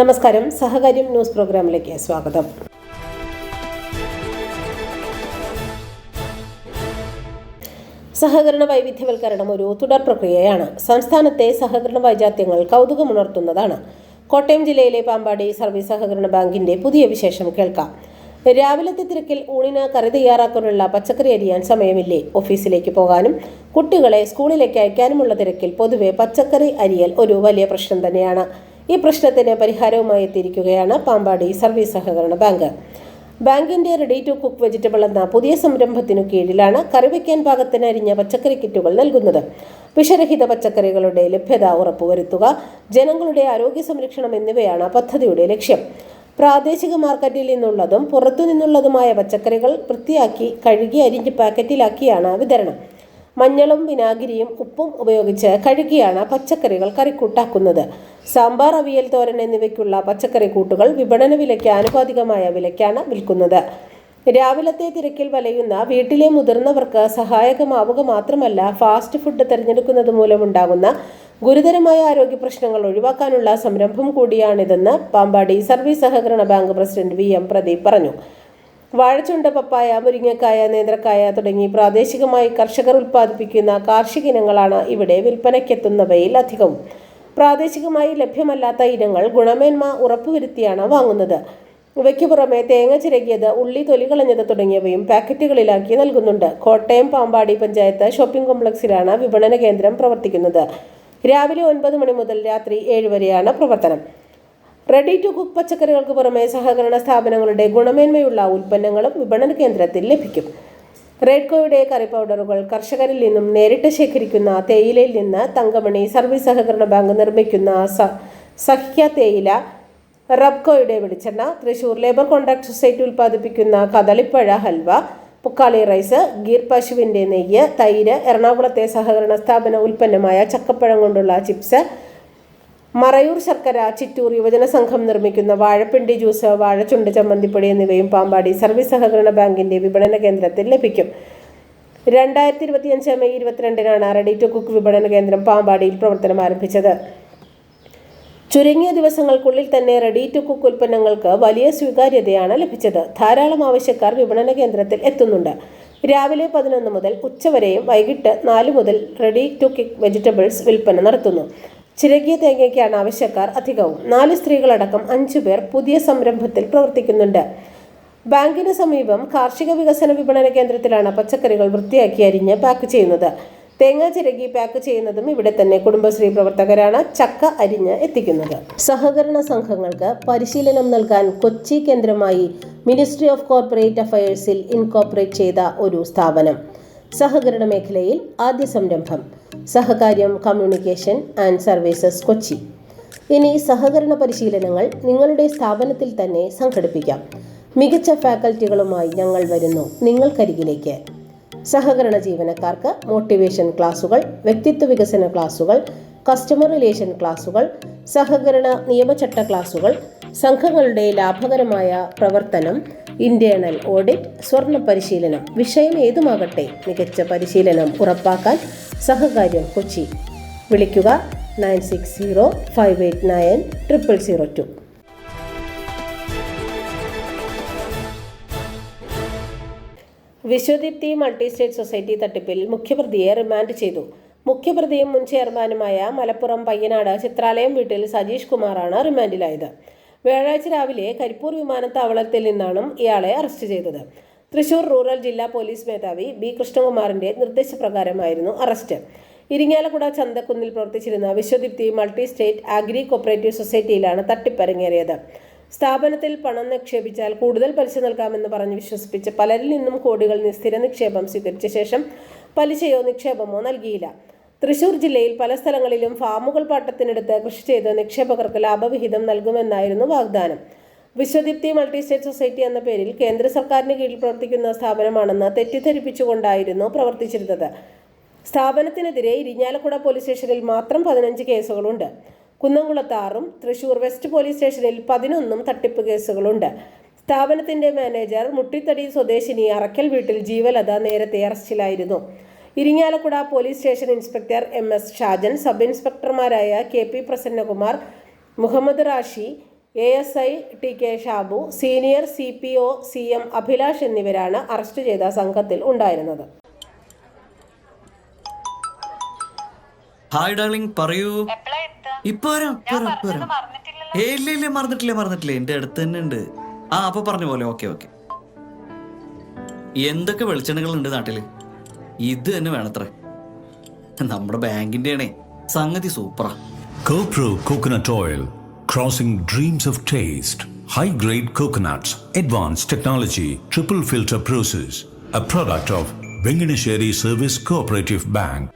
നമസ്കാരം. സഹകാര്യം ന്യൂസ് പ്രോഗ്രാമിലേക്ക് സ്വാഗതം. സഹകരണ വൈവിധ്യവൽക്കരണം ഒരു തുടർ പ്രക്രിയയാണ്. സംസ്ഥാനത്തെ സഹകരണ വൈജാത്യങ്ങൾ കൗതുകമുണർത്തുന്നതാണ്. കോട്ടയം ജില്ലയിലെ പാമ്പാടി സർവീസ് സഹകരണ ബാങ്കിന്റെ പുതിയ വിശേഷം കേൾക്കാം. രാവിലത്തെ തിരക്കിൽ ഊണിന് കറി തയ്യാറാക്കാനുള്ള പച്ചക്കറി അരിയാൻ സമയമില്ലേ? ഓഫീസിലേക്ക് പോകാനും കുട്ടികളെ സ്കൂളിലേക്ക് അയക്കാനുമുള്ള തിരക്കിൽ പൊതുവെ പച്ചക്കറി അരിയൽ ഒരു വലിയ പ്രശ്നം തന്നെയാണ്. ഈ പ്രശ്നത്തിന് പരിഹാരവുമായി എത്തിയിരിക്കുകയാണ് പാമ്പാടി സർവീസ് സഹകരണ ബാങ്ക്. ബാങ്കിന്റെ റെഡി ടു കുക്ക് വെജിറ്റബിൾ എന്ന പുതിയ സംരംഭത്തിനു കീഴിലാണ് കറിവയ്ക്കാൻ പാകത്തിന് അരിഞ്ഞ പച്ചക്കറി കിറ്റുകൾ നൽകുന്നത്. വിഷരഹിത പച്ചക്കറികളുടെ ലഭ്യത ഉറപ്പുവരുത്തുക ജനങ്ങളുടെ ആരോഗ്യ സംരക്ഷണം എന്നിവയാണ് പദ്ധതിയുടെ ലക്ഷ്യം. പ്രാദേശിക മാർക്കറ്റിൽ നിന്നുള്ളതും പുറത്തു നിന്നുള്ളതുമായ പച്ചക്കറികൾ വൃത്തിയാക്കി കഴുകി അരിഞ്ഞ് പാക്കറ്റിലാക്കിയാണ് വിതരണം. മഞ്ഞളും വിനാഗിരിയും ഉപ്പും ഉപയോഗിച്ച് കഴുകിയാണ് പച്ചക്കറികൾ കറിക്കൂട്ടാക്കുന്നത്. സാമ്പാർ അവിയൽ തോരൻ എന്നിവയ്ക്കുള്ള പച്ചക്കറി കൂട്ടുകൾ വിപണന വിലയ്ക്ക് ആനുപാതികമായ വിലയ്ക്കാണ് വിൽക്കുന്നത്. രാവിലത്തെ തിരക്കിൽ വലയുന്ന വീട്ടിലെ മുതിർന്നവർക്ക് സഹായകമാവുക മാത്രമല്ല ഫാസ്റ്റ് ഫുഡ് തിരഞ്ഞെടുക്കുന്നത് മൂലമുണ്ടാകുന്ന ഗുരുതരമായ ആരോഗ്യ പ്രശ്നങ്ങൾ ഒഴിവാക്കാനുള്ള സംരംഭം കൂടിയാണിതെന്ന് പാമ്പാടി സർവീസ് സഹകരണ bank president V M Pradeep പറഞ്ഞു. വാഴച്ചുണ്ട പപ്പായ മുരിങ്ങക്കായ നേന്ത്രക്കായ തുടങ്ങി പ്രാദേശികമായി കർഷകർ ഉൽപ്പാദിപ്പിക്കുന്ന കാർഷിക ഇനങ്ങളാണ് ഇവിടെ വിൽപ്പനയ്ക്കെത്തുന്നവയിൽ അധികവും. പ്രാദേശികമായി ലഭ്യമല്ലാത്ത ഇനങ്ങൾ ഗുണമേന്മ ഉറപ്പുവരുത്തിയാണ് വാങ്ങുന്നത്. ഇവയ്ക്ക് പുറമെ തേങ്ങ ചിരകിയത് ഉള്ളി തൊലി കളഞ്ഞത് തുടങ്ങിയവയും പാക്കറ്റുകളിലാക്കി നൽകുന്നുണ്ട്. കോട്ടയം പാമ്പാടി പഞ്ചായത്ത് ഷോപ്പിംഗ് കോംപ്ലക്സിലാണ് വിപണന കേന്ദ്രം പ്രവർത്തിക്കുന്നത്. രാവിലെ ഒൻപത് മണി മുതൽ രാത്രി ഏഴ് വരെയാണ് പ്രവർത്തനം. റെഡി ടു കുക്ക് പച്ചക്കറികൾക്ക് പുറമെ സഹകരണ സ്ഥാപനങ്ങളുടെ ഗുണമേന്മയുള്ള ഉൽപ്പന്നങ്ങളും വിപണന കേന്ദ്രത്തിൽ ലഭിക്കും. റെഡ്കോയുടെ കറി പൗഡറുകൾ കർഷകരിൽ നിന്നും നേരിട്ട് ശേഖരിക്കുന്ന തേയിലയിൽ നിന്ന് തങ്കമണി സർവീസ് സഹകരണ ബാങ്ക് നിർമ്മിക്കുന്ന സഹ്യ തേയില റബ്കോയുടെ വെളിച്ചെണ്ണ തൃശൂർ ലേബർ കോൺട്രാക്ട് സൊസൈറ്റി ഉൽപ്പാദിപ്പിക്കുന്ന കദളിപ്പഴ ഹൽവ പുക്കാളി റൈസ് ഗീർ പശുവിന്റെ നെയ്യ് തൈര് എറണാകുളത്തെ സഹകരണ സ്ഥാപന ഉൽപ്പന്നമായ ചക്കപ്പഴം കൊണ്ടുള്ള ചിപ്സ് മറയൂർ ശർക്കര ചിറ്റൂർ യുവജന സംഘം നിർമ്മിക്കുന്ന വാഴപ്പിണ്ടി ജ്യൂസ് വാഴച്ചുണ്ട് ചമ്മന്തിപ്പൊടി എന്നിവയും പാമ്പാടി സർവീസ് സഹകരണ ബാങ്കിന്റെ വിപണന കേന്ദ്രത്തിൽ ലഭിക്കും. രണ്ടായിരത്തി ഇരുപത്തിയഞ്ച് മെയ് ഇരുപത്തിരണ്ടിനാണ് റെഡി ടു കുക്ക് വിപണന കേന്ദ്രം പാമ്പാടിയിൽ പ്രവർത്തനം ആരംഭിച്ചത്. ചുരുങ്ങിയ ദിവസങ്ങൾക്കുള്ളിൽ തന്നെ റെഡി ടു കുക്ക് ഉൽപ്പന്നങ്ങൾക്ക് വലിയ സ്വീകാര്യതയാണ് ലഭിച്ചത്. ധാരാളം ആവശ്യക്കാർ വിപണന കേന്ദ്രത്തിൽ എത്തുന്നുണ്ട്. രാവിലെ പതിനൊന്ന് മുതൽ ഉച്ചവരെയും വൈകിട്ട് നാല് മുതൽ റെഡി ടു കിക്ക് വെജിറ്റബിൾസ് വിൽപ്പന നടത്തുന്നു. ചിരകിയ തേങ്ങയ്ക്കാണ് ആവശ്യക്കാർ അധികവും. നാല് സ്ത്രീകളടക്കം അഞ്ചു പേർ പുതിയ സംരംഭത്തിൽ പ്രവർത്തിക്കുന്നുണ്ട്. ബാങ്കിന് സമീപം കാർഷിക വികസന വിപണന കേന്ദ്രത്തിലാണ് പച്ചക്കറികൾ വൃത്തിയാക്കി അരിഞ്ഞ് പാക്ക് ചെയ്യുന്നത്. തേങ്ങ ചിരകി പാക്ക് ചെയ്യുന്നതും ഇവിടെ തന്നെ കുടുംബശ്രീ പ്രവർത്തകരാണ് ചക്ക അരിഞ്ഞ് എത്തിക്കുന്നത്. സഹകരണ സംഘങ്ങൾക്ക് പരിശീലനം നൽകാൻ കൊച്ചി കേന്ദ്രമായി മിനിസ്ട്രി ഓഫ് കോർപ്പറേറ്റ് അഫയേഴ്സിൽ ഇൻകോർപ്പറേറ്റ് ചെയ്ത ഒരു സ്ഥാപനം. സഹകരണ മേഖലയിൽ ആദ്യ സംരംഭം. Sahakaryam communication and services Kochi. ഇനി സഹകരണ പരിശീലനങ്ങൾ നിങ്ങളുടെ സ്ഥാപനത്തിൽ തന്നെ സംഘടിപ്പിക്കാം. മികച്ച ഫാക്കൽറ്റികളുമായി ഞങ്ങൾ വരുന്നു നിങ്ങൾക്കരികിലേക്ക്. സഹകരണ ജീവനക്കാർക്ക് മോട്ടിവേഷൻ ക്ലാസുകൾ വ്യക്തിത്വ വികസന ക്ലാസുകൾ കസ്റ്റമർ റിലേഷൻ ക്ലാസുകൾ സഹകരണ നിയമചട്ട ക്ലാസുകൾ സംഘങ്ങളുടെ ലാഭകരമായ പ്രവർത്തനം ഇന്റേണൽ ഓഡിറ്റ് സ്വർണ പരിശീലനം വിഷയം ഏതുമാകട്ടെ മികച്ച പരിശീലനം ഉറപ്പാക്കാൻ സഹകാര്യം കൊച്ചി. വിളിക്കുക nine six zero five eight nine triple zero two. Vishwadeepthi multi state society തട്ടിപ്പിൽ മുഖ്യപ്രതിയെ റിമാൻഡ് ചെയ്തു. മുഖ്യപ്രതിയും മുൻ ചെയർമാനുമായ മലപ്പുറം പയ്യനാട് ചിത്രാലയം വീട്ടിൽ സജീഷ് കുമാറാണ് റിമാൻഡിലായത്. വ്യാഴാഴ്ച രാവിലെ കരിപ്പൂർ വിമാനത്താവളത്തിൽ നിന്നാണ് ഇയാളെ അറസ്റ്റ് ചെയ്തത്. തൃശൂർ റൂറൽ ജില്ലാ പോലീസ് മേധാവി ബി കൃഷ്ണകുമാറിന്റെ നിർദ്ദേശപ്രകാരമായിരുന്നു അറസ്റ്റ്. ഇരിങ്ങാലക്കുട ചന്തക്കുന്നിൽ പ്രവർത്തിച്ചിരുന്ന Vishwadeepthi multi state agri cooperative സൊസൈറ്റിയിലാണ് തട്ടിപ്പരങ്ങേറിയത്. സ്ഥാപനത്തിൽ പണം നിക്ഷേപിച്ചാൽ കൂടുതൽ പലിശ നൽകാമെന്ന് പറഞ്ഞ് വിശ്വസിപ്പിച്ച് പലരിൽ നിന്നും കോടികൾ സ്ഥിര നിക്ഷേപം സ്വീകരിച്ച ശേഷം പലിശയോ നിക്ഷേപമോ നൽകിയില്ല. തൃശൂർ ജില്ലയിൽ പല സ്ഥലങ്ങളിലും ഫാമുകൾ പാട്ടത്തിനെടുത്ത് കൃഷി ചെയ്ത് നിക്ഷേപകർക്ക് ലാഭവിഹിതം നൽകുമെന്നായിരുന്നു വാഗ്ദാനം. വിശ്വദീപ്തി മൾട്ടി സ്റ്റേറ്റ് സൊസൈറ്റി എന്ന പേരിൽ കേന്ദ്ര സർക്കാരിന് കീഴിൽ പ്രവർത്തിക്കുന്ന സ്ഥാപനമാണെന്ന് തെറ്റിദ്ധരിപ്പിച്ചുകൊണ്ടായിരുന്നു പ്രവർത്തിച്ചിരുന്നത്. സ്ഥാപനത്തിനെതിരെ ഇരിഞ്ഞാലക്കുട പോലീസ് സ്റ്റേഷനിൽ മാത്രം പതിനഞ്ച് കേസുകളുണ്ട്. കുന്നംകുളത്താറും തൃശൂർ വെസ്റ്റ് പോലീസ് സ്റ്റേഷനിൽ പതിനൊന്നും തട്ടിപ്പ് കേസുകളുണ്ട്. സ്ഥാപനത്തിന്റെ മാനേജർ മുട്ടിത്തടി സ്വദേശിനി അറക്കൽ വീട്ടിൽ ജീവലത നേരത്തെ അറസ്റ്റിലായിരുന്നു. Irinjalakuda police station inspector M S Shajan sub ഇൻസ്പെക്ടർമാരായ K P Prasannakumar Muhammad Rashi A S I T K Shabu senior C P O C M Abhilash എന്നിവരാണ് അറസ്റ്റ് ചെയ്ത സംഘത്തിൽ ഉണ്ടായിരുന്നത്. ഹായ് ഡാർലിംഗ് പറയൂ. ഇപ്പൊ വരാം ഏയ് ഇല്ല ഇല്ല മറന്നിട്ടില്ല മറന്നിട്ടില്ല. എന്റെ അടുത്ത് തന്നെ ഉണ്ട്. ആ അപ്പൊ പറഞ്ഞ പോലെ ഓക്കെ ഓക്കെ. എന്തൊക്കെ വെളിച്ചെണ്ണകൾ ഉണ്ട് നാട്ടിൽ? ഇത് തന്നെ വേണത്രേ. നമ്മുടെ ബാങ്കിന്റെ സംഗതി സൂപ്പറാ. Copro coconut oil crossing dreams of taste high grade coconuts advance technology triple filter process a product of Venganesheri service cooperative bank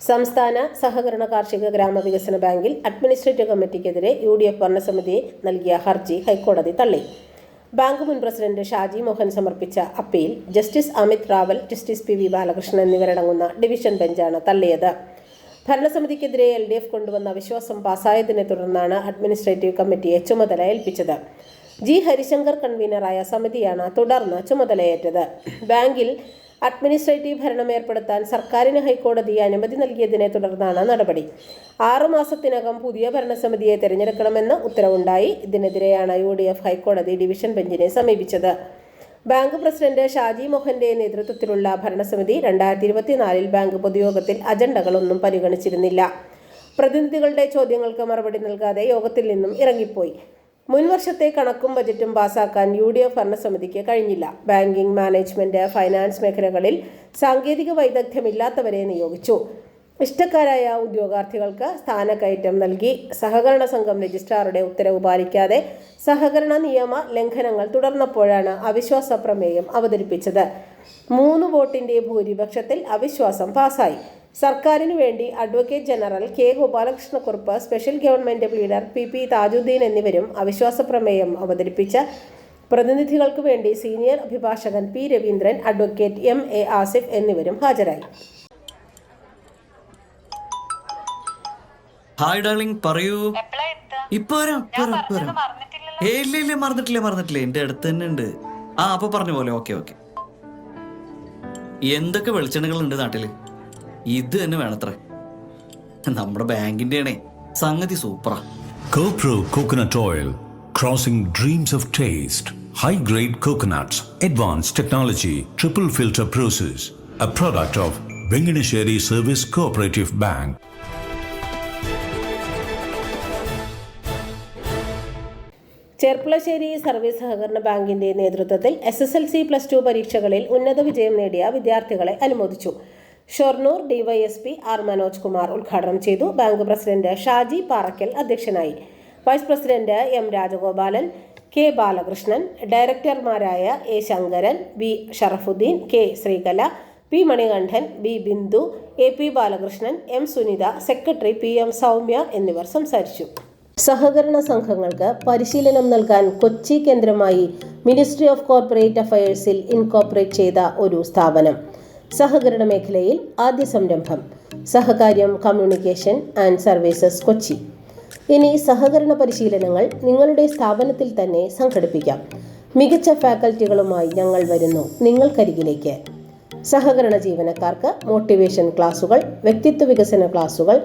സംസ്ഥാന സഹകരണ കാർഷിക ഗ്രാമവികസന ബാങ്കിൽ അഡ്മിനിസ്ട്രേറ്റീവ് കമ്മിറ്റിക്കെതിരെ യു ഡി എഫ് ഭരണസമിതിയെ നൽകിയ ഹർജി ഹൈക്കോടതി തള്ളി. ബാങ്ക് മുൻ പ്രസിഡന്റ് ഷാജി മോഹൻ സമർപ്പിച്ച appeal justice Amit Rawal justice P V Balakrishnan എന്നിവരടങ്ങുന്ന ഡിവിഷൻ ബെഞ്ചാണ് തള്ളിയത്. ഭരണസമിതിക്കെതിരെ എൽ ഡി എഫ് കൊണ്ടുവന്ന വിശ്വാസം പാസായതിനെ തുടർന്നാണ് അഡ്മിനിസ്ട്രേറ്റീവ് കമ്മിറ്റിയെ ചുമതല ഏൽപ്പിച്ചത്. ജി ഹരിശങ്കർ കൺവീനറായ സമിതിയാണ് തുടർന്ന് ചുമതലയേറ്റത്. ബാങ്കിൽ അഡ്മിനിസ്ട്രേറ്റീവ് ഭരണം ഏർപ്പെടുത്താൻ സർക്കാരിന് ഹൈക്കോടതി അനുമതി നൽകിയതിനെ തുടർന്നാണ് നടപടി. ആറു മാസത്തിനകം പുതിയ ഭരണസമിതിയെ തിരഞ്ഞെടുക്കണമെന്ന് ഉത്തരവുണ്ടായി. ഇതിനെതിരെയാണ് യു ഡി എഫ് ഹൈക്കോടതി ഡിവിഷൻ ബെഞ്ചിനെ സമീപിച്ചത്. ബാങ്ക് പ്രസിഡന്റ് ഷാജി മോഹന്റെ നേതൃത്വത്തിലുള്ള ഭരണസമിതി രണ്ടായിരത്തി ഇരുപത്തിനാലിൽ ബാങ്ക് പൊതുയോഗത്തിൽ അജണ്ടകളൊന്നും പരിഗണിച്ചിരുന്നില്ല. പ്രതിനിധികളുടെ ചോദ്യങ്ങൾക്ക് മറുപടി നൽകാതെ യോഗത്തിൽ നിന്നും ഇറങ്ങിപ്പോയി. മുൻവർഷത്തെ കണക്കും ബജറ്റും പാസാക്കാൻ യു ഡി എഫ് ഭരണസമിതിക്ക് കഴിഞ്ഞില്ല. ബാങ്കിംഗ് മാനേജ്മെന്റ് ഫൈനാൻസ് മേഖലകളിൽ സാങ്കേതിക വൈദഗ്ധ്യമില്ലാത്തവരെ നിയോഗിച്ചു. ഇഷ്ടക്കാരായ ഉദ്യോഗാർത്ഥികൾക്ക് സ്ഥാനക്കയറ്റം നൽകി. സഹകരണ സംഘം രജിസ്ട്രാറുടെ ഉത്തരവ് പാലിക്കാതെ സഹകരണ നിയമ ലംഘനങ്ങൾ തുടർന്നപ്പോഴാണ് അവിശ്വാസ പ്രമേയം അവതരിപ്പിച്ചത്. മൂന്ന് വോട്ടിന്റെ ഭൂരിപക്ഷത്തിൽ അവിശ്വാസം പാസായി. സർക്കാരിനു വേണ്ടി advocate general K Gopalakrishnakurup special government leader P P Thajuddeen എന്നിവരും അവിശ്വാസ പ്രമേയം അവതരിപ്പിച്ച പ്രതിനിധികൾക്ക് വേണ്ടി സീനിയർ അഭിഭാഷകൻ P Raveendran advocate M A Asif എന്നിവരും ഹാജരായി. ഹായ് ഡാർലിംഗ് പറയൂ? ഇപ്പൊ ഇല്ല ഇല്ല മറന്നിട്ടില്ല മറന്നിട്ടില്ല. എന്റെ അടുത്ത് തന്നെ ഉണ്ട്. ആ അപ്പൊ പറഞ്ഞ പോലെ ഓക്കെ ഓക്കെ. എന്തൊക്കെ വെളിച്ചെണ്ണകൾ ഉണ്ട് നാട്ടിൽ? ഇത് തന്നെ വേണത്രേ നമ്മുടെ ബാങ്കിന്റെ സംഗതി സൂപ്പറാ CoPro Coconut Oil, crossing dreams of taste. High grade coconuts, advanced technology, triple filter process. A product of Venganesheri Service Cooperative Bank. Cherpulassery service സഹകരണ ബാങ്കിന്റെ നേതൃത്വത്തിൽ S S L C plus two പരീക്ഷകളിൽ ഉന്നത വിജയം നേടിയ വിദ്യാർത്ഥികളെ അനുമോദിച്ചു ഷൊർണൂർ ഡിവൈഎസ്പി ആർ മനോജ് കുമാർ ഉദ്ഘാടനം ചെയ്തു. ബാങ്ക് പ്രസിഡന്റ് ഷാജി പാറക്കൽ അധ്യക്ഷനായി. Vice president M Rajagopalan K Balakrishnan ഡയറക്ടർമാരായ A Sankaran B Sharafuddeen K Sreekala P Manikandan B Bindu A P Balakrishnan M Sunitha secretary P M Soumya എന്നിവർ സംസാരിച്ചു. സഹകരണ സംഘങ്ങൾക്ക് പരിശീലനം നൽകാൻ കൊച്ചി കേന്ദ്രമായി മിനിസ്ട്രി ഓഫ് കോർപ്പറേറ്റ് അഫയേഴ്സിൽ ഇൻകോർപ്പറേറ്റ് ചെയ്ത ഒരു സ്ഥാപനം. സഹകരണ മേഖലയിൽ ആദ്യ സംരംഭം. Sahakaryam communication and services Kochi. ഇനി സഹകരണ പരിശീലനങ്ങൾ നിങ്ങളുടെ സ്ഥാപനത്തിൽ തന്നെ സംഘടിപ്പിക്കാം. മികച്ച ഫാക്കൽറ്റികളുമായി ഞങ്ങൾ വരുന്നു നിങ്ങൾക്കരികിലേക്ക്. സഹകരണ ജീവനക്കാർക്ക് മോട്ടിവേഷൻ ക്ലാസുകൾ വ്യക്തിത്വ വികസന ക്ലാസുകൾ